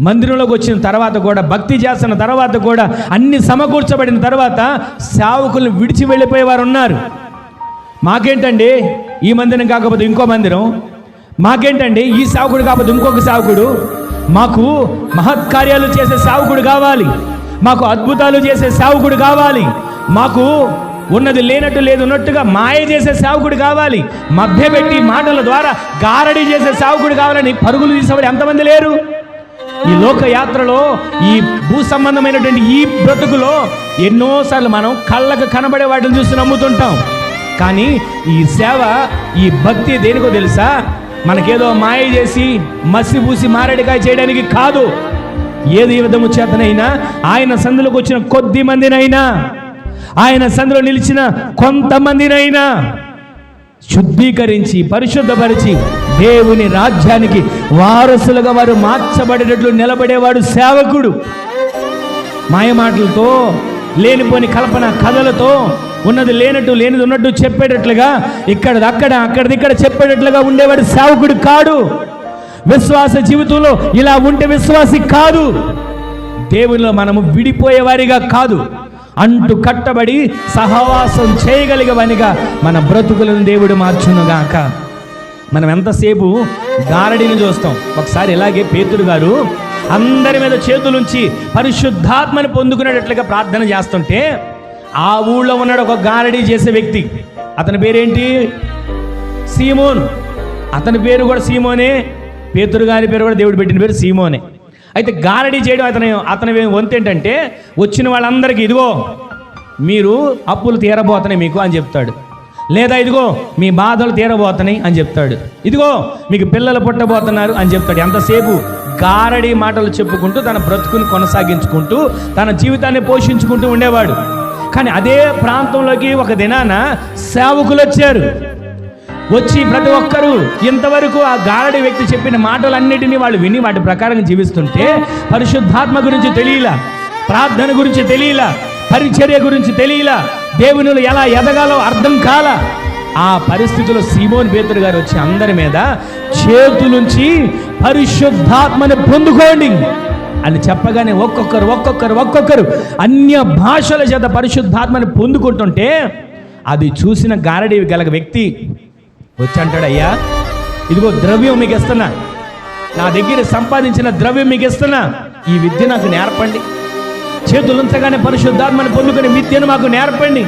మందిరంలోకి వచ్చిన తర్వాత కూడా భక్తి చేస్తున్న తర్వాత కూడా అన్ని సమకూర్చబడిన తర్వాత సేవకులను విడిచి వెళ్ళిపోయేవారు ఉన్నారు మాకేంటండి? ఈ మందిరం కాకపోతే ఇంకో మందిరం. మాకేంటండి? ఈ సావుకుడు కాకపోతే ఇంకొక సావుకుడు. మాకు మహత్కార్యాలు చేసే సావుకుడు కావాలి. మాకు అద్భుతాలు చేసే సావుకుడు కావాలి. మాకు ఉన్నది లేనట్టు లేదు ఉన్నట్టుగా మాయ చేసే సావుకుడు కావాలి. మభ్యపెట్టి మాటల ద్వారా గారడి చేసే సావుకుడు కావాలని పరుగులు తీసేవాడు ఎంతమంది లేరు? ఈ లోక యాత్రలో ఈ భూ సంబంధమైనటువంటి ఈ బ్రతుకులో ఎన్నోసార్లు మనం కళ్ళకు కనబడే వాటిని చూసి నమ్ముతుంటాం. కానీ ఈ సేవ ఈ భక్తి దేనికో తెలుసా? మనకేదో మాయ చేసి మసి పూసి మారేడికాయ చేయడానికి కాదు. ఏది విధము చేతనైనా ఆయన సందులోకి వచ్చిన కొద్ది మందినైనా ఆయన సందులో నిలిచిన కొంతమందినైనా శుద్ధీకరించి పరిశుద్ధపరిచి దేవుని రాజ్యానికి వారసులుగా వారు మార్చబడేటట్లు నిలబడేవాడు సేవకుడు. మాయమాటలతో లేనిపోని కల్పన కథలతో ఉన్నది లేనట్టు లేనిది ఉన్నట్టు చెప్పేటట్లుగా ఇక్కడ అక్కడ అక్కడిది ఇక్కడ చెప్పేటట్లుగా ఉండేవాడు సేవకుడు కాడు. విశ్వాస జీవితంలో ఇలా ఉంటే విశ్వాసి కాదు. దేవునిలో మనము విడిపోయేవారిగా కాదు. అంటు కట్టబడి సహవాసం చేయగలిగవనిగా మన బ్రతుకులను దేవుడు మార్చునుగాక. మనం ఎంతసేపు గారడిని చూస్తాం. ఒకసారి ఇలాగే పేతురు గారు అందరి మీద చేతులుంచి పరిశుద్ధాత్మని పొందుకునేటట్లుగా ప్రార్థన చేస్తుంటే ఆ ఊళ్ళో ఉన్నాడు ఒక గారడీ చేసే వ్యక్తి. అతని పేరేంటి? సీమోన్. అతని పేరు కూడా సీమోనే. పేతురు గారి పేరు కూడా దేవుడు పెట్టిన పేరు సీమోనే. అయితే గారడీ చేయడం అతని అతని వంతు ఏంటంటే వచ్చిన వాళ్ళందరికీ ఇదిగో మీరు అప్పులు తీరబోతున్నాయి మీకు అని చెప్తాడు. లేదా ఇదిగో మీ బాధలు తీరబోతున్నాయి అని చెప్తాడు. ఇదిగో మీకు పిల్లలు పుట్టబోతున్నారు అని చెప్తాడు. ఎంతసేపు గారడి మాటలు చెప్పుకుంటూ తన బ్రతుకుని కొనసాగించుకుంటూ తన జీవితాన్ని పోషించుకుంటూ ఉండేవాడు. కానీ అదే ప్రాంతంలోకి ఒక దినాన సేవకులు వచ్చారు. వచ్చి ప్రతి ఒక్కరూ ఇంతవరకు ఆ గారడి వ్యక్తి చెప్పిన మాటలన్నిటినీ వాళ్ళు విని వాటి ప్రకారం జీవిస్తుంటే పరిశుద్ధాత్మ గురించి తెలియలా ప్రార్థన గురించి తెలియలా పరిచర్య గురించి తెలియలా దేవునిలో ఎలా ఎదగాలో అర్థం కాల. ఆ పరిస్థితిలో సీమోన్ పేతురు గారు వచ్చి అందరి మీద చేతులుంచి పరిశుద్ధాత్మని పొందుకోండి అని చెప్పగానే ఒక్కొక్కరు ఒక్కొక్కరు ఒక్కొక్కరు అన్య భాషల చేత పరిశుద్ధాత్మని పొందుకుంటుంటే అది చూసిన గారడి గల వ్యక్తి వచ్చి అంటాడయ్యా ఇదిగో ద్రవ్యం మీకు ఇస్తున్నా నా దగ్గర సంపాదించిన ద్రవ్యం మీకు ఇస్తున్నా ఈ విద్య నాకు నేర్పండి. చేతులుంచగానే పరిశుద్ధాత్మను పొందుకునే విద్యను మాకు నేర్పండి.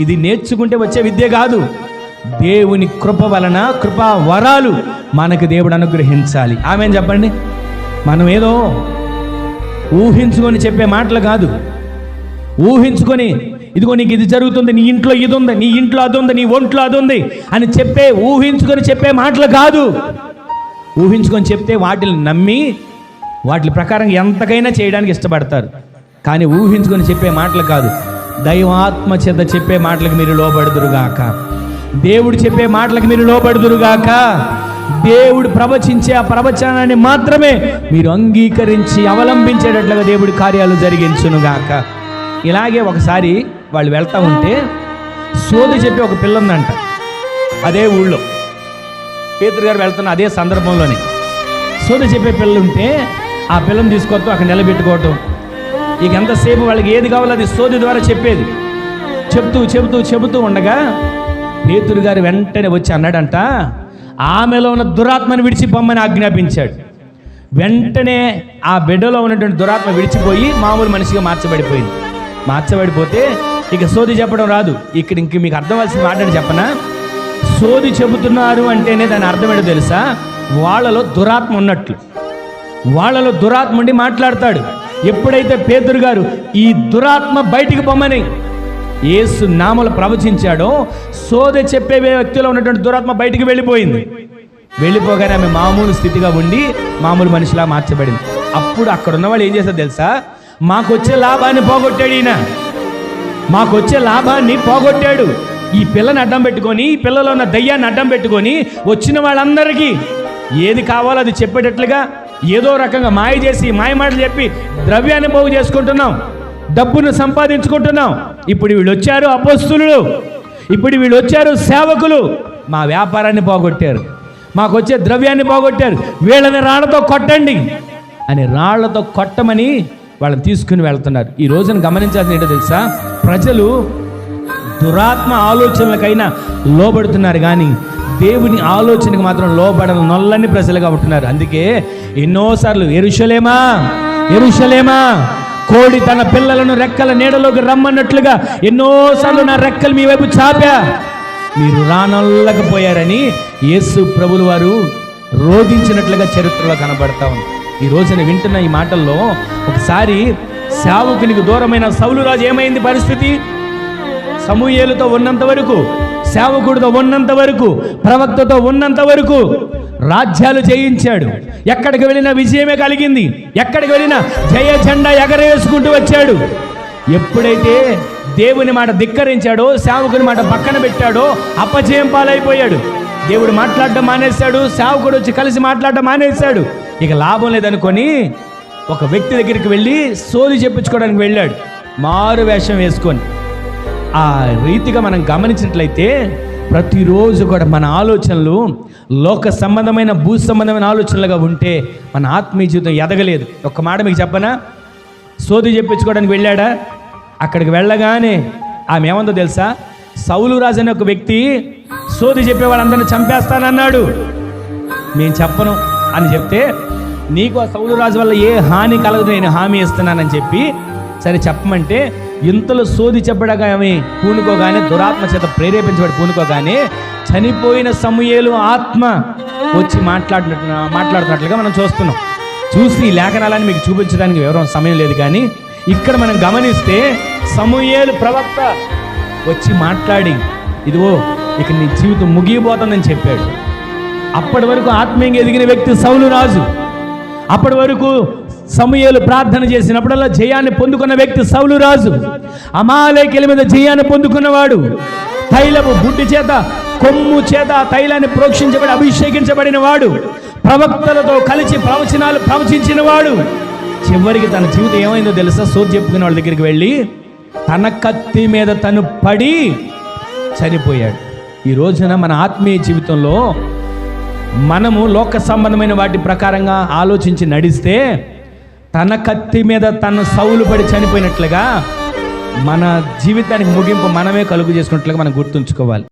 ఇది నేర్చుకుంటే వచ్చే విద్య కాదు. దేవుని కృప వలన కృపా వరాలు మనకు దేవుడు అనుగ్రహించాలి. ఆమె చెప్పండి? మనం ఏదో ఊహించుకొని చెప్పే మాటలు కాదు. ఊహించుకొని ఇదిగో నీకు ఇది జరుగుతుంది నీ ఇంట్లో ఇది ఉంది నీ ఇంట్లో అది ఉంది నీ ఒంట్లో అది ఉంది అని చెప్పే ఊహించుకొని చెప్పే మాటలు కాదు. ఊహించుకొని చెప్తే వాటిని నమ్మి వాటి ప్రకారం ఎంతకైనా చేయడానికి ఇష్టపడతారు. కానీ ఊహించుకొని చెప్పే మాటలు కాదు. దైవాత్మ చేత చెప్పే మాటలకు మీరు లోబడుదురుగాక దేవుడు చెప్పే మాటలకు మీరు లోబడుదురుగాక దేవుడు ప్రవచించే ఆ ప్రవచనాన్ని మాత్రమే మీరు అంగీకరించి అవలంబించేటట్లుగా దేవుడి కార్యాలు జరిగించునుగాక ఇలాగే ఒకసారి వాళ్ళు వెళ్తా ఉంటే సోది చెప్పి ఒక పిల్ల ఉందంట. అదే ఊళ్ళో. పేతురు గారు వెళ్తున్న అదే సందర్భంలోనే. సోది చెప్పే పిల్ల ఉంటే ఆ పిల్లని తీసుకోవటం అక్కడ నిలబెట్టుకోవటం. ఇక ఎంతసేపు వాళ్ళకి ఏది కావాలో అది సోది ద్వారా చెప్పేది. చెప్తూ చెబుతూ చెబుతూ ఉండగా పేతురు గారు వెంటనే వచ్చి అన్నాడంట ఆమెలో ఉన్న దురాత్మను విడిచిపోమ్మని ఆజ్ఞాపించాడు. వెంటనే ఆ బిడ్డలో ఉన్నటువంటి దురాత్మ విడిచిపోయి మామూలు మనిషిగా మార్చబడిపోయింది. మార్చబడిపోతే ఇక సోది చెప్పడం రాదు. ఇక్కడ ఇంక మీకు అర్థమవలసిన మాట ఏంటి చెప్పనా? సోది చెబుతున్నారు అంటేనే దాని అర్థం ఏంటో తెలుసా? వాళ్ళలో దురాత్మ ఉన్నట్లు వాళ్ళలో దురాత్మ ఉండి మాట్లాడతాడు. ఎప్పుడైతే పేదరు గారు ఈ దురాత్మ బయటికి పొమ్మని ఏసు నామలు ప్రవచించాడో సోది చెప్పే వ్యక్తిలో ఉన్నటువంటి దురాత్మ బయటికి వెళ్ళిపోయింది. వెళ్ళిపోగానే ఆమె మామూలు స్థితిగా ఉండి మామూలు మనిషిలా మార్చబడింది. అప్పుడు అక్కడ ఉన్న వాళ్ళు ఏం చేస్తారు తెలుసా? మాకు వచ్చే లాభాన్ని పోగొట్టాడు ఈయన. మాకు వచ్చే లాభాన్ని పోగొట్టాడు. ఈ పిల్లని అడ్డం పెట్టుకొని ఈ పిల్లలో ఉన్న దయ్యాన్ని అడ్డం పెట్టుకొని వచ్చిన వాళ్ళందరికీ ఏది కావాలో అది చెప్పేటట్లుగా ఏదో రకంగా మాయ చేసి మాయ మాటలు చెప్పి ద్రవ్యాన్ని పోగు చేసుకుంటున్నాం. డబ్బును సంపాదించుకుంటున్నాం. ఇప్పుడు వీళ్ళు వచ్చారు అపోస్తులు. ఇప్పుడు వీళ్ళు వచ్చారు సేవకులు. మా వ్యాపారాన్ని పోగొట్టారు. మాకు వచ్చే ద్రవ్యాన్ని పోగొట్టారు. వీళ్ళని రాళ్ళతో కొట్టండి అని రాళ్ళతో కొట్టమని వాళ్ళని తీసుకుని వెళ్తున్నారు. ఈ రోజున గమనించాల్సింది ఏంటో తెలుసా? ప్రజలు దురాత్మ ఆలోచనలకైనా లోబడుతున్నారు కానీ దేవుని ఆలోచనకు మాత్రం లోబడని నొల్లని ప్రజలుగా ఉంటున్నారు. అందుకే ఎన్నోసార్లు ఎరుషలేమా ఎరుషలేమా కోడి తన పిల్లలను రెక్కల నీడలోకి రమ్మన్నట్లుగా ఎన్నోసార్లు నా రెక్కలు మీ వైపు చాపా. మీరు రానొల్లకపోయారని యేసు ప్రభులు వారు రోధించినట్లుగా చరిత్రలో కనబడతా ఉంది. ఈ రోజున వింటున్న ఈ మాటల్లో ఒకసారి సేవకునికి దూరమైన సౌలురాజు ఏమైంది పరిస్థితి? సమూయేలుతో ఉన్నంత వరకు సేవకుడితో ఉన్నంత వరకు ప్రవక్తతో ఉన్నంత వరకు రాజ్యాలు జయించాడు. ఎక్కడికి వెళ్ళినా విజయమే కలిగింది. ఎక్కడికి వెళ్ళినా జయ జెండా ఎగరేసుకుంటూ వచ్చాడు. ఎప్పుడైతే దేవుని మాట ధిక్కరించాడో సేవకుని మాట పక్కన పెట్టాడో అపజయం పాలైపోయాడు. దేవుడు మాట్లాడడం మానేశాడు సేవకుడు వచ్చి కలిసి మాట్లాడడం మానేశాడు. ఇక లాభం లేదనుకొని ఒక వ్యక్తి దగ్గరికి వెళ్ళి సోది చెప్పించుకోవడానికి వెళ్ళాడు. మారు వేషం వేసుకొని. ఆ రీతిగా మనం గమనించినట్లయితే ప్రతిరోజు కూడా మన ఆలోచనలు లోక సంబంధమైన భూ సంబంధమైన ఆలోచనలుగా ఉంటే మన ఆత్మీయ జీవితం ఎదగలేదు. ఒక్క మాట మీకు చెప్పనా? సోది చెప్పించుకోవడానికి వెళ్ళాడా? అక్కడికి వెళ్ళగానే ఆమె ఏమందో తెలుసా? సౌలు రాజు అనే ఒక వ్యక్తి సోది చెప్పే వాళ్ళందరినీ చంపేస్తానన్నాడు. నేను చెప్పను అని చెప్తే నీకు ఆ సౌలు రాజు వల్ల ఏ హాని కలగదు నేను హామీ ఇస్తున్నానని చెప్పి సరే చెప్పమంటే ఇంతలో సోది చెప్పడగా ఆమె పూనుకోగానే దురాత్మ చేత ప్రేరేపించబడి పూనుకోగానే చనిపోయిన సమయలు ఆత్మ వచ్చి మాట్లాడినట్టు మాట్లాడుతున్నట్లుగా మనం చూస్తున్నాం. చూసి ఈ లేఖనాలని మీకు చూపించడానికి వివరం సమయం లేదు కానీ ఇక్కడ మనం గమనిస్తే సమూయేలు ప్రవక్త వచ్చి మాట్లాడి ఇదిగో ఇక నీ జీవితం ముగియబోతుందని చెప్పాడు. అప్పటి వరకు ఆత్మీయంగా ఎదిగిన వ్యక్తి సౌలు రాజు. అప్పటి వరకు సమయాలు ప్రార్థన చేసినప్పుడల్లా జయాన్ని పొందుకున్న వ్యక్తి సౌలు రాజు. అమాలేకెల మీద జయాన్ని పొందుకున్నవాడు. తైలము బుడ్డి చేత కొమ్ము చేత తైలాన్ని ప్రోక్షించబడి అభిషేకించబడిన వాడు. ప్రవక్తలతో కలిసి ప్రవచనాలు ప్రవచించిన వాడు. చివరికి తన జీవితం ఏమైందో తెలుసా? సోది చెప్పుకునే వాళ్ళ దగ్గరికి వెళ్ళి తన కత్తి మీద తను పడి చనిపోయాడు. ఈ రోజున మన ఆత్మీయ జీవితంలో మనము లోక సంబంధమైన వాటి ప్రకారంగా ఆలోచించి నడిస్తే తన కత్తి మీద తను సౌలు పడి చనిపోయినట్లుగా మన జీవితానికి ముగింపు మనమే కలుగు చేసుకున్నట్లుగా మనం గుర్తుంచుకోవాలి.